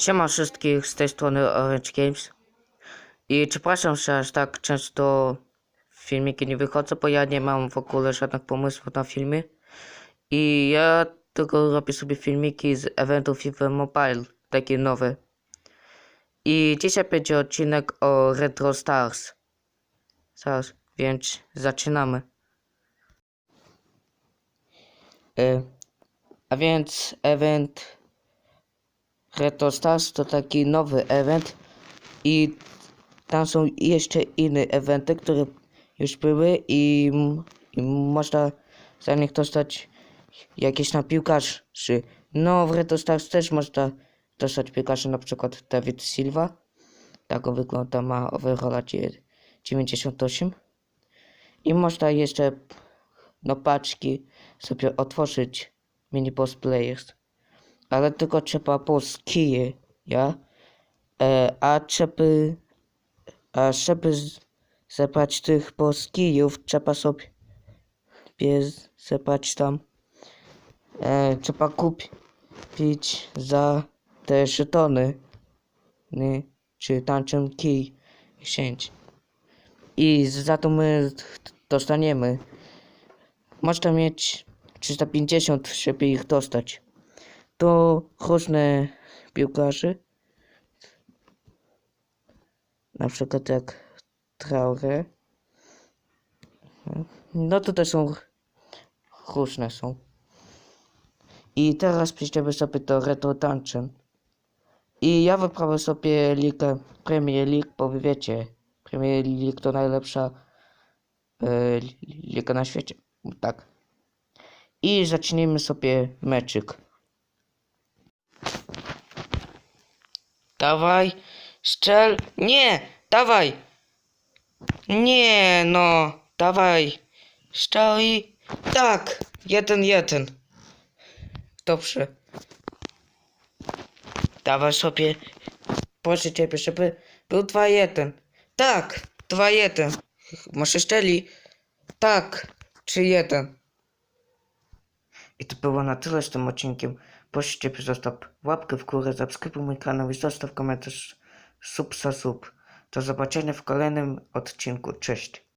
Siema wszystkich, z tej strony Orange Games. I przepraszam, że aż tak często filmiki nie wychodzą, bo ja nie mam w ogóle żadnych pomysłów na filmy. I ja tylko robię sobie filmiki z eventu FIFA Mobile, takie nowe. I dzisiaj będzie odcinek o Retro Stars. Stars, więc zaczynamy. E, a więc event Retro Stars to taki nowy event i tam są jeszcze inne eventy, które już były i, i można za nich dostać jakieś na piłkarzy. No w Retro Stars też można dostać piłkarzy, na przykład David Silva. Tak on wygląda, ma overalla dzie- 98. I można jeszcze no paczki sobie otworzyć mini boss players ale tylko trzeba polskie, ja? E, a żeby, a żeby z- zebrać tych polskijów, trzeba sobie z- zebrać tam, e, trzeba kupić za te żetony, nie? czy tańczym kij, księć. I za to my dostaniemy. Można mieć 350, żeby ich dostać to różne piłkarzy. Na przykład jak Traore. No tutaj są różne są. I teraz przejdziemy sobie do Retro Dungeon. I ja wyprawię sobie ligę Premier League, bo wy wiecie, Premier League to najlepsza li- liga na świecie. Tak. I zacznijmy sobie meczyk. Dawaj, strzel. Nie, dawaj. Nie, no, dawaj. Strzel i... Tak, jeden, jeden. Dobrze. Dawaj sobie. Proszę ciebie, żeby był 2-1. Tak, 2-1. Może szczeli? Tak, 3-1. I to było na tyle z tym odcinkiem. Proszę Ciebie, zostaw łapkę w górę, subskrybuj mój kanał i zostaw komentarz sub sub. Do zobaczenia w kolejnym odcinku. Cześć.